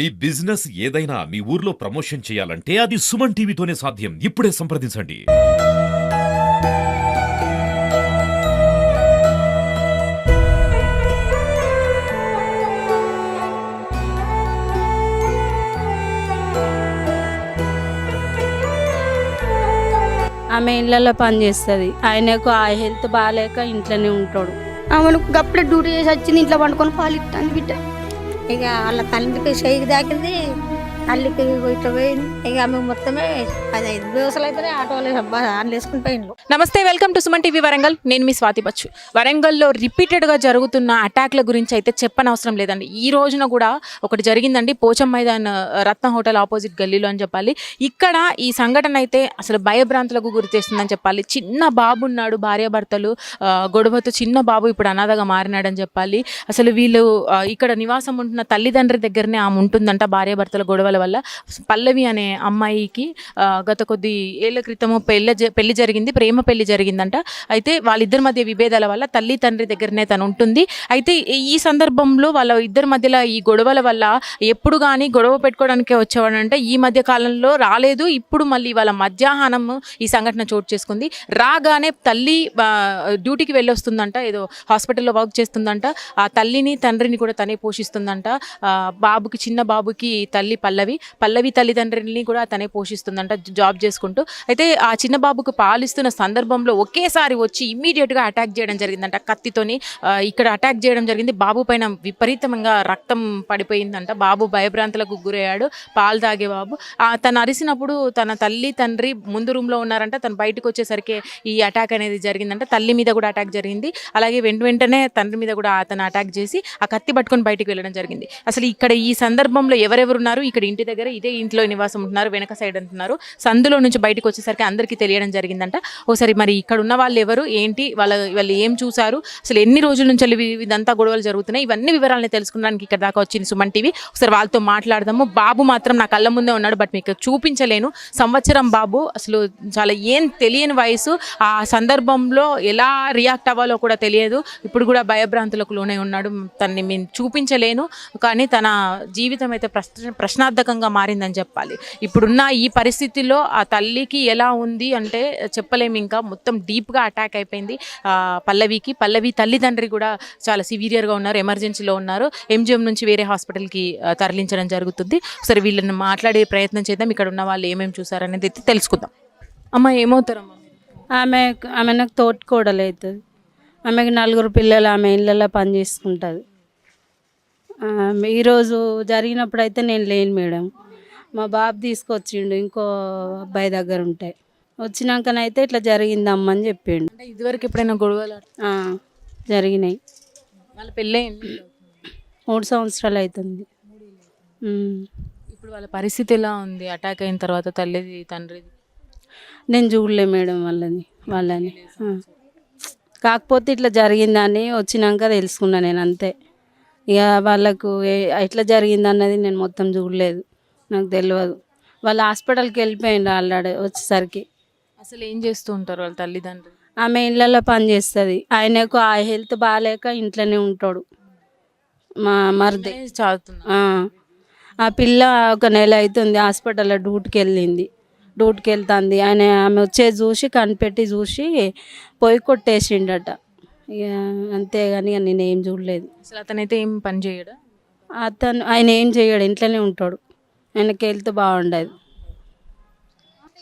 మీ business ఏదైనా మీ ఊర్లో promotion చేయాలంటే అది సుమన్ టీవీతోనే సాధ్యం. ఇప్పుడే సంప్రదించండి. ఆమె ఇళ్ళల్లో పని చేస్తుంది. ఆయనకు ఆ హెల్త్ బాగాలేక ఇంట్లోనే ఉంటాడు. ఆమెను గప్పుడే డ్యూటీ చేసి వచ్చింది ఇంట్లో పండుకొని పాలు ఇస్తాను బిడ్డ. ఇక వాళ్ళ తల్లికి షేక్ దాకింది. అల్లికి ఇట్లా పోయింది ఇక ఆమె మొత్తమే పదహైదు ദിവసాలు అయితేనే ఆటోలు ఆన్లు వేసుకుని పోయిండ్రు. నమస్తే welcome to Suman TV Warangal. నేను మీ స్వాతి బచ్చు. వరంగల్లో రిపీటెడ్గా జరుగుతున్న అటాక్ల గురించి అయితే చెప్పనవసరం లేదండి. ఈ రోజున కూడా ఒకటి జరిగిందండి. పోచం మైదాన్ రత్న హోటల్ ఆపోజిట్ గల్లీలో అని చెప్పాలి. ఇక్కడ ఈ సంఘటన అయితే అసలు భయభ్రాంతులకు గురి చేస్తుందని చెప్పాలి. చిన్న బాబు ఉన్నాడు భార్యాభర్తలు గొడవతో చిన్న బాబు ఇప్పుడు అనాథగా మారినాడని చెప్పాలి. అసలు వీళ్ళు ఇక్కడ నివాసం ఉంటున్న తల్లిదండ్రి దగ్గరనే ఆమె ఉంటుందంట భార్యాభర్తల గొడవల వల్ల పల్లవి అనే అమ్మాయికి గత కొద్ది ఏళ్ళ క్రితము పెళ్ళ పెళ్ళి జరిగింది ప్రేమ పెళ్ళి జరిగిందంట. అయితే వాళ్ళిద్దరి మధ్య విభేదాల వల్ల తల్లి తండ్రి దగ్గరనే తను ఉంటుంది. అయితే ఈ- సందర్భంలో వాళ్ళ ఇద్దరి మధ్యలో ఈ గొడవల వల్ల ఎప్పుడు కానీ గొడవ పెట్టుకోవడానికే వచ్చేవాడంటే. ఈ మధ్య కాలంలో రాలేదు. ఇప్పుడు మళ్ళీ వాళ్ళ మధ్యాహ్నం ఈ సంఘటన చోటు చేసుకుంది. రాగానే తల్లి డ్యూటీకి వెళ్ళొస్తుందంట. ఏదో హాస్పిటల్లో వర్క్ చేస్తుందంట. ఆ తల్లిని తండ్రిని కూడా తనే పోషిస్తుందంట. బాబుకి చిన్న బాబుకి తల్లి పల్లవి పల్లవి పల్లవి తల్లిదండ్రులని కూడా తనే పోషిస్తుందంట జాబ్ చేసుకుంటూ. అయితే ఆ చిన్న బాబుకు పాలిస్తున్న సందర్భంలో ఒకేసారి వచ్చి ఇమ్మీడియట్గా అటాక్ చేయడం జరిగిందంట కత్తితోని. ఇక్కడ అటాక్ చేయడం జరిగింది. బాబు పైన విపరీతంగా రక్తం పడిపోయిందంట. బాబు భయభ్రాంతులకు గురయ్యాడు పాలు తాగే బాబు. ఆ, తను అరిసినప్పుడు తన తల్లి తండ్రి ముందు రూమ్లో ఉన్నారంట. తను బయటకు వచ్చేసరికి ఈ అటాక్ అనేది జరిగిందంట. తల్లి మీద కూడా అటాక్ జరిగింది. అలాగే వెంట వెంటనే తండ్రి మీద కూడా అతను అటాక్ చేసి ఆ కత్తి పట్టుకొని బయటకు వెళ్ళడం జరిగింది. అసలు ఇక్కడ ఈ సందర్భంలో ఎవరెవరు ఉన్నారు ఇక్కడ ఇంటి దగ్గర ఇదే ఇంట్లో నివాసం ఉంటున్నారు వెనక సైడ్ అంటున్నారు. సందులో నుంచి బయటకు వచ్చేసరికి అందరికీ తెలియడం జరిగిందంట. ఒకసారి మరి ఇక్కడ ఉన్న వాళ్ళు ఎవరు ఏంటి వాళ్ళ వాళ్ళు ఏం చూసారు అసలు ఎన్ని రోజుల నుంచి ఇవి- ఇదంతా గొడవలు జరుగుతున్నాయి ఇవన్నీ వివరాలను తెలుసుకోవడానికి ఇక్కడ దాకా వచ్చింది సుమన్ టీవీ. ఒకసారి వాళ్ళతో మాట్లాడదాము. బాబు మాత్రం నా కళ్ళ ముందే ఉన్నాడు బట్ మీకు చూపించలేను. సంవత్సరం బాబు అసలు చాలా ఏం తెలియని వయసు ఆ సందర్భంలో ఎలా రియాక్ట్ అవ్వాలో కూడా తెలియదు. ఇప్పుడు కూడా భయభ్రాంతులకు లోనే ఉన్నాడు. తనని మేము చూపించలేను కానీ తన జీవితం అయితే ప్రశ్న ప్రశ్నార్థకంగా మారిందని చెప్పాలి. ఇప్పుడున్న ఈ పరిస్థితిలో ఆ తల్లికి ఎలా ఉంది అంటే చెప్పలేము ఇంకా. మొత్తం డీప్గా అటాక్ అయిపోయింది. పల్లవికి. పల్లవి తల్లిదండ్రి కూడా చాలా సివియర్గా ఉన్నారు ఎమర్జెన్సీలో ఉన్నారు. ఎంజిఎం నుంచి వేరే హాస్పిటల్కి తరలించడం జరుగుతుంది. సరే వీళ్ళని మాట్లాడే ప్రయత్నం చేద్దాం. ఇక్కడ ఉన్న వాళ్ళు ఏమేమి చూసారనేది అయితే తెలుసుకుందాం. అమ్మ ఏమవుతారమ్మా ఆమె ఆమె నాకు తోటికోడలు అవుతుంది ఆమెకి నలుగురు పిల్లలు ఆమె ఇళ్ళల్లో పని చేసుకుంటుంది. ఈరోజు జరిగినప్పుడు అయితే నేను లేను మేడం. మా బాబు తీసుకొచ్చిండు ఇంకో అబ్బాయి దగ్గర ఉంటాయి వచ్చినాకనైతే ఇట్లా జరిగిందమ్మా అని చెప్పిండు. అంటే ఇదివరకు ఎప్పుడైనా గొడవలు జరిగినాయి. వాళ్ళ పెళ్ళే మూడు సంవత్సరాలు అవుతుంది. ఇప్పుడు వాళ్ళ పరిస్థితి ఎలా ఉంది? అటాక్ అయిన తర్వాత తల్లిది తండ్రిది? నేను చూడలే మేడం వాళ్ళని వాళ్ళని. కాకపోతే ఇట్లా జరిగిందని వచ్చినాక తెలుసుకున్నా నేను అంతే. ఇక వాళ్ళకు ఎట్లా జరిగింది అన్నది నేను మొత్తం చూడలేదు. నాకు తెలియదు వాళ్ళు హాస్పిటల్కి వెళ్ళిపోయిండు ఆల్రెడీ వచ్చేసరికి. అసలు ఏం చేస్తూ ఉంటారు వాళ్ళ తల్లిదండ్రులు? ఆమె ఇళ్ళల్లో పని చేస్తుంది. ఆయనకు ఆ హెల్త్ బాగాలేక ఇంట్లోనే ఉంటాడు. మా మరిది. ఆ. పిల్ల ఒక నెల అవుతుంది హాస్పిటల్లో డ్యూటీకి వెళ్ళింది. డ్యూటీకి వెళ్తుంది. ఆయన ఆమె వచ్చేది చూసి కనిపెట్టి చూసి పొయ్యి కొట్టేసిండట. ఇక అంతేగాని ఇక నేను ఏం చూడలేదు. అసలు అతనైతే ఏం పని చేయడా? అతను ఆయన ఏం చేయడు ఇంట్లోనే ఉంటాడు. ఆయనకి హెల్త్ బాగుండదు.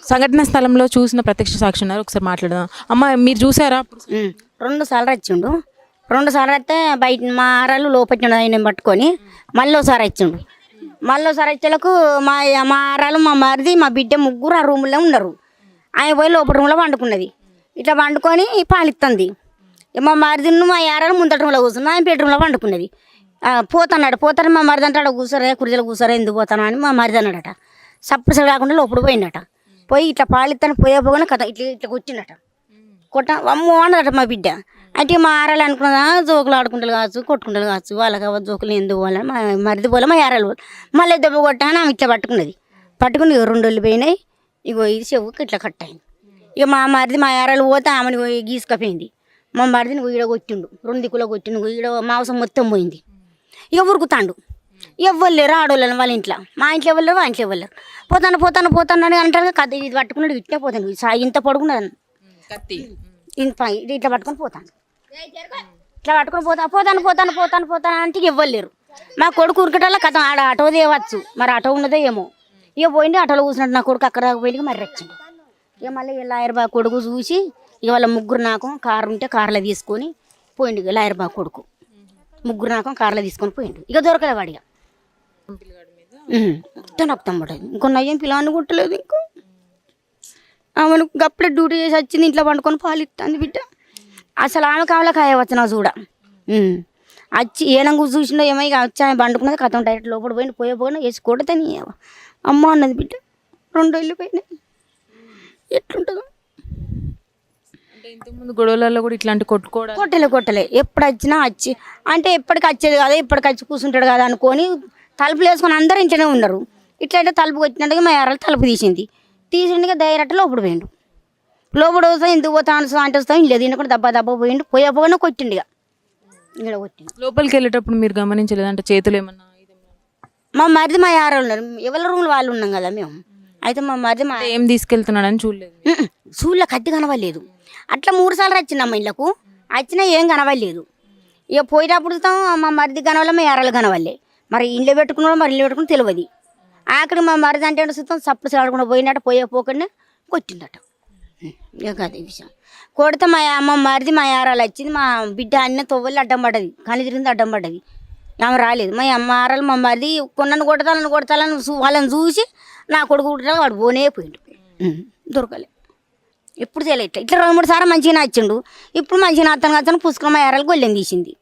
సంఘటన స్థలంలో చూసిన ప్రత్యక్ష సాక్షి ఉన్నారు. ఒకసారి మాట్లాడదాం. అమ్మ మీరు చూసారా. రెండు సార్లు వచ్చిండు రెండు సార్లు అయితే బయట మా ఆరాలు లోపచ్చిండు ఆయన పట్టుకొని మళ్ళీ ఒకసారి వచ్చిండు మళ్ళీ ఒకసారి వచ్చేలకు మా మా ఆరాలు మా మరిది మా బిడ్డ ముగ్గురు ఆ రూమ్లో ఉన్నారు ఆయన పోయి లోపల రూమ్లో వండుకున్నది ఇట్లా వండుకొని పాలిస్తుంది మా మరిది మా ఆరాలు ముందట రూమ్లో కూర్చున్నా ఆయన బెడ్రూమ్లో పండుకున్నది. పోతున్నాడు పోతాను మా మరిది అంటాడు కూర్చోరే కుర్చీలో కూర్చోరే ఎందుకు పోతాను అని మా మరిది అన్నాడట. సప్పుడు కాకుండా లోపల పోయిండట పోయి ఇట్లా పాలిస్తాను పోయే పోగానే కథ ఇట్లా ఇట్లా కూర్చున్నట కొట్ట అమ్మో అన్నదట మా బిడ్డ. అంటే మా ఆరాలు అనుకున్నదా జోకులు ఆడుకుంటారు కావచ్చు కొట్టుకుంటారు కావచ్చు వాళ్ళకి అవ్వ జోకులు ఎందుకు పోలే మా మరిది పోలే మా ఆరాలు పోలే. మళ్ళీ దెబ్బ కొట్టాను ఆమె ఇట్లా పట్టుకున్నది. పట్టుకుని ఇక రెండు రోజులు పోయినాయి ఇగో ఇది చెవుకి ఇట్లా కట్ అయింది. ఇక మా మరిది మా ఆరాలు పోతే ఆమెని పోయి గీసుకపోయింది. మా మరిదిని ఈడ కొట్టిండు. రెండు దిక్కులో కొట్టిండు. ఈడ మాంసం మొత్తం పోయింది. ఇక ఉరుకుతాండు. ఎవ్వరు లేరు ఆడవాళ్ళని వాళ్ళ ఇంట్లో. మా ఇంట్లో ఎవరు లేరు మా ఇంట్లో ఎవరు లేరు. పోతాను పోతాను పోతాను అని అంటారు. కథ ఇది పట్టుకున్నాడు ఇట్టే పోతాను. ఇంత కత్తి. ఇంత ఇట్లా పట్టుకొని పోతాను. ఇట్లా పట్టుకొని పోతా పోతాను పోతాను పోతాను పోతాను అంటే ఇవ్వరు లేరు. మా కొడుకు ఉరికటల్లా కథ. ఆడ ఆటో తేవచ్చు. మరి ఆటో ఉన్నదో ఏమో. ఇక పోయింది ఆటోలో కూర్చున్నట్టు నా కొడుకు అక్కడ పోయింది మరి వచ్చిండు ఇక మళ్ళీ బా కొడుకు చూసి ఇక వాళ్ళ ముగ్గురు నాకం కారు ఉంటే కార్లో తీసుకొని పోయిండు ఇక లాయర్ బాబు కొడుకు. ముగ్గురు నాకం కార్లో తీసుకొని పోయిండు. ఇక దొరకలే వాడిగా నాకు తమ్ముడు. ఇంకో నయ్యం పిల్లని కుట్టలేదు ఇంకో. ఆమెను గప్పుడే డ్యూటీ చేసి వచ్చింది ఇంట్లో పండుకొని పాలు ఇస్తుంది బిడ్డ. అసలు ఆమె కావాలా కాయవచ్చిన చూడ. వచ్చి ఏనంగు చూసిండో ఏమో ఇక వచ్చి ఆమె పండుకున్నది కథం డైరెక్ట్ లోపల పోయిన పోయే పోయినా వేసి కొడతాని అమ్మ అన్నది బిడ్డ. రెండు వెళ్ళిపోయినాయి ఎట్లుంటుందో. అంటే ఇంతకుముందు గొడవలలో కూడా ఇట్లాంటి కొట్టుకోవడం కొట్టలే కొట్టలే. ఎప్పుడు వచ్చినా వచ్చి అంటే ఎప్పటికి వచ్చేది కదా ఎప్పటికి వచ్చి కూర్చుంటాడు కదా అనుకొని తలుపులు వేసుకొని అందరూ ఇంట్లోనే ఉన్నారు. ఇట్లయితే తలుపు కొట్టినట్టుగా మా ఎర్రలు తలుపు తీసింది. తీసిండిగా డైరెక్ట్ లోపల పోయిండు. లోపల వస్తా ఎందుకు పోతా అంటే వస్తాం లేదు తినకుండా దబ్బా దబ్బా పోయిండు. పోయే పోయినా కొట్టిండు ఇక. ఇక్కడ కొట్టిండు. లోపలికి వెళ్ళేటప్పుడు మీరు గమనించలేదు? అంటే చేతులు ఏమన్నా? మా మరిది మా యార ఉన్నారు. ఎవరి రూమ్లో వాళ్ళు ఉన్నాం కదా మేము. అయితే మా మరిది మా ఏం తీసుకెళ్తున్నాడని చూడలేదు? సూళ్ళ కత్తి కనవలేదు అట్లా మూడు సార్లు వచ్చిందమ్మ ఇళ్ళకు. వచ్చినా ఏం కనవలేదు ఇక పోయేటప్పుడు చూస్తాం మా మరిది కనవల్ల మా ఎర్రలు కనవల్లే మరి ఇల్లు పెట్టుకున్నాడో మరి ఇల్లు పెట్టుకుని తెలియదు ఆఖరి మా మరిది అంటే చూస్తాం సప్పుడు సాడకుండా పోయినట్టు పోయే పోకుండా కొట్టిండట. ఇక అదే విషయం. కొడితే మా అమ్మ మరిది మా యారాలు వచ్చింది మా బిడ్డ అన్న తొవ్వలు అడ్డం పడ్డది కళ్ళు తిరిగింది అడ్డం పడ్డది. ఆమె రాలేదు. మా అమ్మ ఆరాలు మా మరిది కొన్నను కొడతాలని కొడతానని చూ- వాళ్ళని చూసి నా కొడుకు కుట్టాలి వాడు పోనే పోయిండు. దొరకలేదు దొరకలే. ఎప్పుడు చేయలే ఇట్లా. ఇట్లా రెండు మూడు సార్లు మంచిగా నచ్చిండు ఇప్పుడు మంచిగా అతను అతను పుస్తకం మా యారాలు గొల్లెం తీసింది.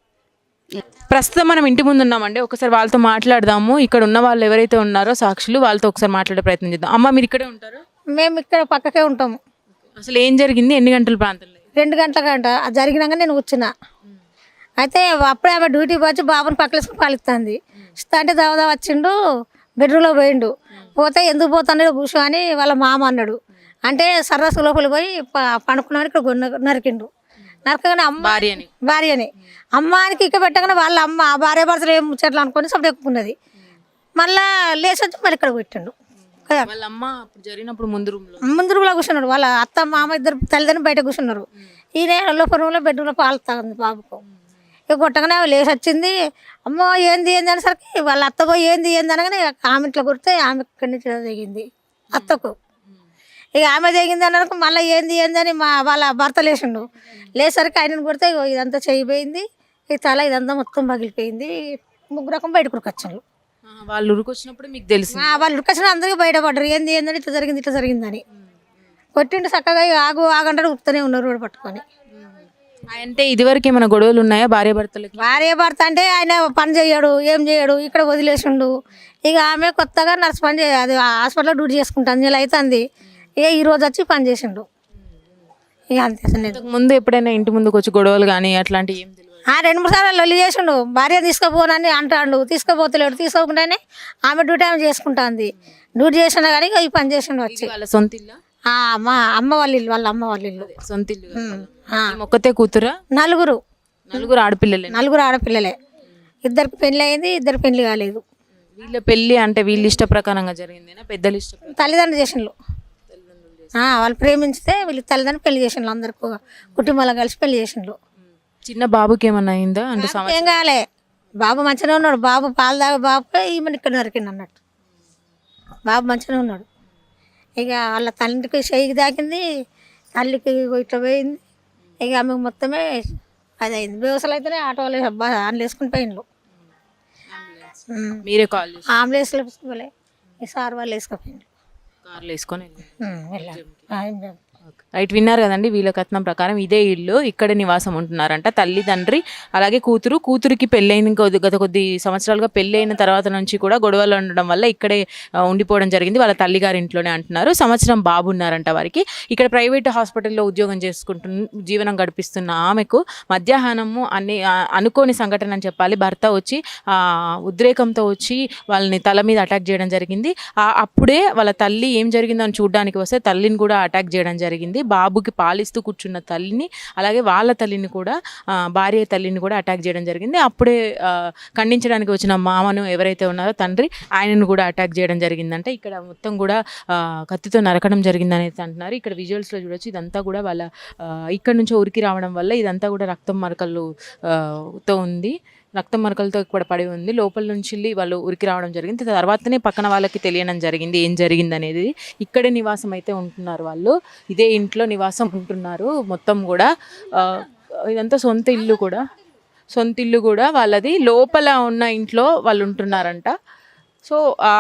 ప్రస్తుతం మనం ఇంటి ముందు ఉన్నామండి. ఒకసారి వాళ్ళతో మాట్లాడదాము. ఇక్కడ ఉన్న వాళ్ళు ఎవరైతే ఉన్నారో సాక్షులు వాళ్ళతో ఒకసారి మాట్లాడే ప్రయత్నం చేద్దాం. అమ్మ మీరు ఇక్కడే ఉంటారు? మేము ఇక్కడ పక్కకే ఉంటాము. అసలు ఏం జరిగింది? ఎన్ని గంటల ప్రాంతంలో? రెండు గంటల గంట అది జరిగినాక నేను కూర్చున్నా. అయితే అప్పుడే ఆమె డ్యూటీ వచ్చి బాబుని పక్కలేసుకుని పాలిస్తుంది అంటే దావదా వచ్చిండు బెడ్రూమ్లో పోయిండు. పోతే ఎందుకు పోతాడో కూర్చో అని వాళ్ళ మామ అన్నాడు. అంటే సర్రస్ లోపలికి పోయి ప- పండుకున్నామని ఇక్కడ నరికిండు నరకగానే అమ్మ భార్యని. భార్యని. అమ్మానికి ఇక్క పెట్టగానే వాళ్ళ అమ్మ ఆ భార్య భర్తలు ఏం ముచ్చట్లు అనుకొని సప్పుడు ఎక్కున్నది మళ్ళా లేచి వచ్చి మళ్ళీ ఇక్కడ పెట్టిండు వాళ్ళ అమ్మ జరిగినప్పుడు ముందు రూమ్లో. ముందు రూమ్లో కూర్చున్నాడు. వాళ్ళ అత్త మామ ఇద్దరు తల్లిదండ్రులు బయట కూర్చున్నారు. ఈయన లోపల రూమ్లో బెడ్రూమ్లో పాలు తాగింది బాబుకు. ఇక కొట్టగానే ఆమె లేచి వచ్చింది. అమ్మో ఏంది ఏంది అనేసరికి వాళ్ళ అత్త పోయి ఏంది ఏంది అనగానే ఆమె ఇంట్లో కొడితే ఆమె ఇక్కడి నుంచి దిగింది. అత్తకు. ఇక ఆమె దిగింది అన్నకు మళ్ళీ ఏంది ఏంది అని మా వాళ్ళ భర్త లేచిండు. లేసరికి ఆయనను కొడితే ఇదంతా చేయిపోయింది. ఈ తల ఇదంతా మొత్తం పగిలిపోయింది. ముగ్గురు రకం బయట కురకొచ్చారు ఆ, వాళ్ళు ఉరికొచ్చినప్పుడు మీకు తెలిసింది. ఆ, వాళ్ళు ఉరికొచ్చిన అందరికీ బయటపడ్డారు. ఏంది ఏందని ఇట్లా జరిగింది ఇట్లా జరిగిందని. కొట్టిండు చక్కగా ఆగు ఆగంటాడు ఉప్పుతూనే ఉన్నారు పట్టుకొని. అంటే ఇదివరకు ఏమైనా గొడవలు ఉన్నాయా భార్య భర్తలకి? భార్య భర్త అంటే ఆయన పని చేయడు ఏం చేయడు ఇక్కడ వదిలేసిండు. ఇక ఆమె కొత్తగా నర్స్ పని చేయ అది హాస్పిటల్లో డ్యూటీ చేసుకుంటాను నెల అవుతుంది ఇక ఈ రోజు వచ్చి పని చేసిండు. ఇక అంతే ముందు ఎప్పుడైనా ఇంటి ముందుకు వచ్చి గొడవలు కానీ అట్లాంటివి ఏం ఆ రెండు మూడు సార్లు లొల్లి చేసిండు. భార్య తీసుకుపోనని అంటాడు. తీసుకోపోతలేడు. తీసుకోకుండానే ఆమె డ్యూటీ ఆమె చేసుకుంటుంది. డ్యూటీ చేసినా కానీ ఇక ఈ పని చేసిండు వచ్చి. వాళ్ళ సొంత ఇల్లా? మా అమ్మ వాళ్ళ ఇల్లు వాళ్ళ అమ్మ వాళ్ళ ఇల్లు. సొంత ఇల్లు ఒక్కతే కూతురా? నలుగురు. నలుగురు ఆడపిల్లలే. నలుగురు ఆడపిల్లలే. ఇద్దరికి పెళ్ళి అయింది ఇద్దరు పెళ్ళి కాలేదు. వీళ్ళ పెళ్ళి అంటే వీళ్ళ ఇష్ట ప్రకారంగా జరిగిందేనా? పెద్దల ఇష్ట? తల్లిదండ్రులు ఆ, వాళ్ళు ప్రేమించితే వీళ్ళ తల్లిదండ్రులు పెళ్ళి చేసిండ్రు అందరికి. కుటుంబాలు కలిసి పెళ్ళి చేసిండ్రు. చిన్న బాబుకి ఏమన్నా అయిందా అంటే ఏం కాలే. బాబు మంచిగానే ఉన్నాడు. బాబు పాలు తాగే బాబు ఈమెను ఇక్కడ నరికిండు అన్నట్టు. బాబు మంచిగానే ఉన్నాడు. ఇక వాళ్ళ తండ్రికి చేయికి దాకింది తల్లికి ఇట్లా పోయింది. ఇక ఆమె మొత్తమే అది అయింది బేవసలు అయితేనే ఆటోలు ఆన్లు వేసుకుని పోయిండ్రు. మీరే కాల్ వేసుకోలే. ఈ సార్ వాళ్ళు వేసుకుపోయిండ్రు. కార్లు వేసుకొని వెళ్ళారు. రైట్ విన్నారు కదండి వీళ్ళ కథనం ప్రకారం ఇదే ఇల్లు ఇక్కడ నివాసం ఉంటున్నారంట. తల్లి తండ్రి అలాగే కూతురు. కూతురికి పెళ్ళైన కొద్ది గత కొద్ది సంవత్సరాలుగా పెళ్ళైన తర్వాత నుంచి కూడా గొడవలు ఉండడం వల్ల ఇక్కడే ఉండిపోవడం జరిగింది. వాళ్ళ తల్లిగారి ఇంట్లోనే అంటున్నారు. సంవత్సరం బాబు ఉన్నారంట వారికి. ఇక్కడ ప్రైవేట్ హాస్పిటల్లో ఉద్యోగం చేసుకుంటు జీవనం గడిపిస్తున్న ఆమెకు మధ్యాహ్నము అన్ని అనుకోని సంఘటన అని చెప్పాలి. భర్త వచ్చి ఉద్రేకంతో వచ్చి వాళ్ళని తల మీద అటాక్ చేయడం జరిగింది. అప్పుడే వాళ్ళ తల్లి ఏం జరిగిందో అని చూడడానికి వస్తే తల్లిని కూడా అటాక్ చేయడం జరిగింది. బాబుకి పాలిస్తూ కూర్చున్న తల్లిని అలాగే వాళ్ళ తల్లిని కూడా భార్య తల్లిని కూడా అటాక్ చేయడం జరిగింది. అప్పుడే ఖండించడానికి వచ్చిన మామను ఎవరైతే ఉన్నారో తండ్రి ఆయనను కూడా అటాక్ చేయడం జరిగిందంటే. ఇక్కడ మొత్తం కూడా కత్తితో నరకడం జరిగిందని అంటున్నారు. ఇక్కడ విజువల్స్లో చూడొచ్చు ఇదంతా కూడా వాళ్ళ ఇక్కడ నుంచి ఉరికి రావడం వల్ల ఇదంతా కూడా రక్తం మరకలు తో ఉంది. రక్తం మరకలతో ఇక్కడ పడి ఉంది. లోపల నుంచి వెళ్ళి వాళ్ళు ఉరికి రావడం జరిగింది. తర్వాతనే పక్కన వాళ్ళకి తెలియడం జరిగింది. ఏం జరిగింది అనేది ఇక్కడే నివాసం అయితే ఉంటున్నారు వాళ్ళు. ఇదే ఇంట్లో నివాసం ఉంటున్నారు. మొత్తం కూడా ఇదంతా సొంత ఇల్లు కూడా. సొంత ఇల్లు కూడా వాళ్ళది. లోపల ఉన్న ఇంట్లో వాళ్ళు ఉంటున్నారంట. సో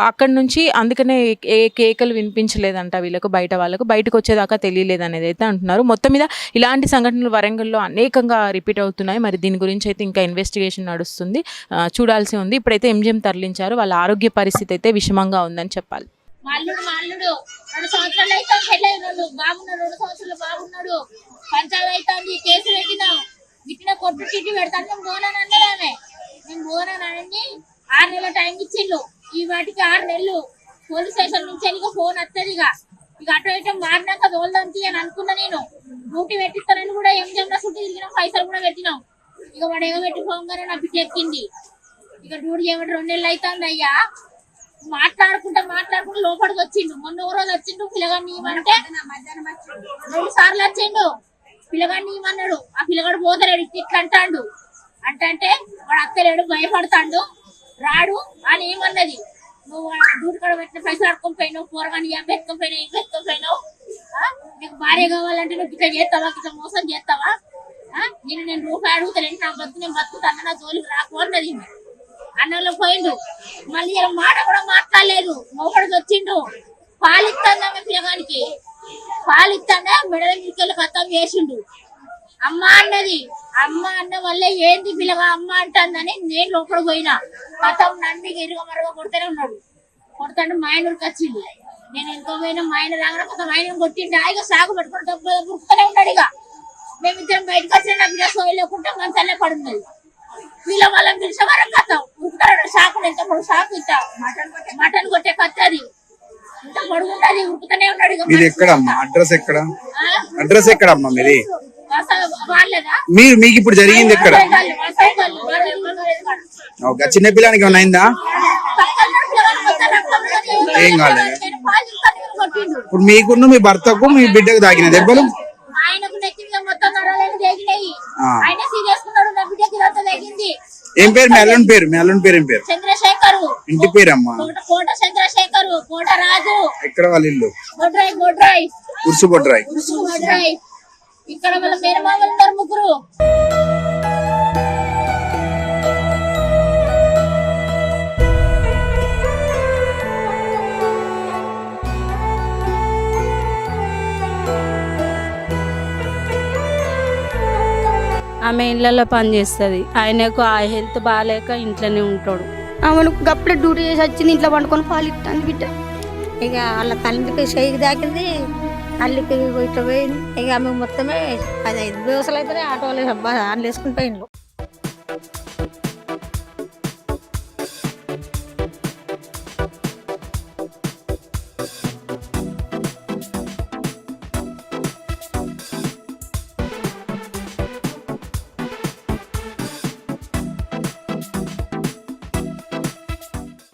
అక్కడ అక్కడి నుంచి అందుకనే ఏ కేకలు వినిపించలేదంట వీళ్ళకు బయట వాళ్ళకు బయటకు వచ్చేదాకా తెలియలేదు అనేది అయితే అంటున్నారు. మొత్తం మీద ఇలాంటి సంఘటనలు వరంగల్లో అనేకంగా రిపీట్ అవుతున్నాయి. మరి దీని గురించి అయితే ఇంకా ఇన్వెస్టిగేషన్ నడుస్తుంది. చూడాల్సి ఉంది. ఇప్పుడైతే ఎంజిఎం తరలించారు. వాళ్ళ ఆరోగ్య పరిస్థితి అయితే విషమంగా ఉందని చెప్పాలి. రెండు సంవత్సరాలు అయితే పెళ్ళైనాడు బాగున్నాడు రెండు సంవత్సరాలు బాగున్నాడు. అవుతుంది కేసు పెట్టినాం. కొట్టు పెడతాను నేను పోనాను నేను ఆరు నెలల టైం ఇచ్చిండు. ఈ వాటికి ఆరు నెలలు పోలీస్ స్టేషన్ నుంచి ఇక ఫోన్ వస్తుంది ఇక. ఇక అటు ఇటు మారినాక తోలదంతి అని అనుకున్నా నేను. డ్యూటీ పెట్టిస్తానని కూడా ఏం చెప్పినా చుట్టూ తిరిగినాం పైసలు కూడా పెట్టినాం. ఇక వాడు ఏమో పెట్టిపోగానే నా బిడ్డ ఎక్కింది. ఇక డ్యూటీ చేయబట్టి రెండు నెలలు అవుతుంది అయ్యా. మాట్లాడుకుంటా మాట్లాడుకుంటూ లోపలికి వచ్చిండు. మొన్న ఓ రోజు వచ్చిండు పిల్లగాడిని ఇవ్వమంటే రెండు సార్లు వచ్చిండు. పిల్లగాడిని ఇవ్వమన్నాడు. ఆ పిల్లగాడు పోతలేడు ఇట్లా ఇట్లా అంటాడు. అంటే వాడు అత్తలేడు భయపడతాడు. రాడు అని ఏమన్నది? నువ్వు ఆ డ్యూటీ పెట్టిన పైసలు అడుకొని పోయినావు కూరగాని ఏం పెట్టుకొని పోయినావు ఏం పోయినావు? ఆ? నీకు భార్య కావాలంటే నువ్వు ఇట్లా చేస్తావా ఇట్లా మోసం చేస్తావా? ఆ? నేను నేను రూపాయి అడుగుతాను నా బతుకు నేను బతుకుతాను నా జోలికి రాకు అన్నది. ఈమె. పోయిండు. మళ్ళీ ఇలా మాట కూడా మాట్లాడలేదు. లోపలికి వచ్చిండు పాలిస్తాను పిల్లగానికి? పాలిస్తానే మెడల మీకెళ్ళి ఖతం చేసిండు. అమ్మ అన్నది. అమ్మ అన్న వల్ల ఏంది పిల్లగా అమ్మ అంటుందని నేను లోపలికి పోయినా. ఖతం నంది ఇరుగ మరుగ కొడుతూనే ఉన్నాడు. కొడతాడు మాయనూరికి వచ్చిండు. నేను ఎంతో పోయినా మాయన రాగానే కొత్త మాయన కొట్టిండు. ఇక సాగు పెట్టుకుని డబ్బు గుర్తునే ఉన్నాడు ఇక. మేమిద్దరం బయటకు వచ్చిన నా బిడ్డ సోయి లేకుండా మంచాలే పడున్నది వీళ్ళ వాళ్ళని పిలిచే వరకు కథం. ఉరుకుతాడు. షాకు ఎంత పొడుగు షాకు ఇంత. మటన్ కొట్టే కత్తి అది. ఇంత పొడుగుంటది ఉరుకుతూనే ఉన్నాడు ఇక మీది ఎక్కడ అమ్మా అడ్రస్ ఎక్కడ? అడ్రస్ ఎక్కడ అమ్మా మీది? మీరు మీకు ఇప్పుడు జరిగింది. ఓకే చిన్న పిల్లానికి ఏమైనా అయిందా. ఏం కాలేదు. ఇప్పుడు మీకున్న మీ భర్తకు మీ బిడ్డకు తాకిన దెబ్బలు? ఏం పేరు? మీ అల్లుని పేరు మీ అల్లుని పేరు ఏం పేరు? చంద్రశేఖరు. ఇంటి పేరు అమ్మా కోట చంద్రశేఖరు కోట రాజు. ఎక్కడ వాళ్ళ ఇల్లు? గొడ్రాయి గొడ్రాయి ఉరుసు బొడ్రాయి. ఇక్కడ వాళ్ళ మేనమామలు ఉన్నారు ముగ్గురు. ఆమె ఇళ్ళల్లో పని చేస్తుంది. ఆయనకు ఆ హెల్త్ బాగాలేక ఇంట్లోనే ఉంటాడు. ఆమెను అప్పుడే డ్యూటీ చేసి వచ్చింది ఇంట్లో పండుకొని పాలు ఇస్తాను బిడ్డ. ఇక వాళ్ళ తల్లికి చేయికి దాకింది అల్లికి ఇట్లా పోయింది. ఇక ఆమె మొత్తమే పది ఐదు దివసాలు అయితేనే ఆటోలు ఆన్లు వేసుకుని పోయిండ్రు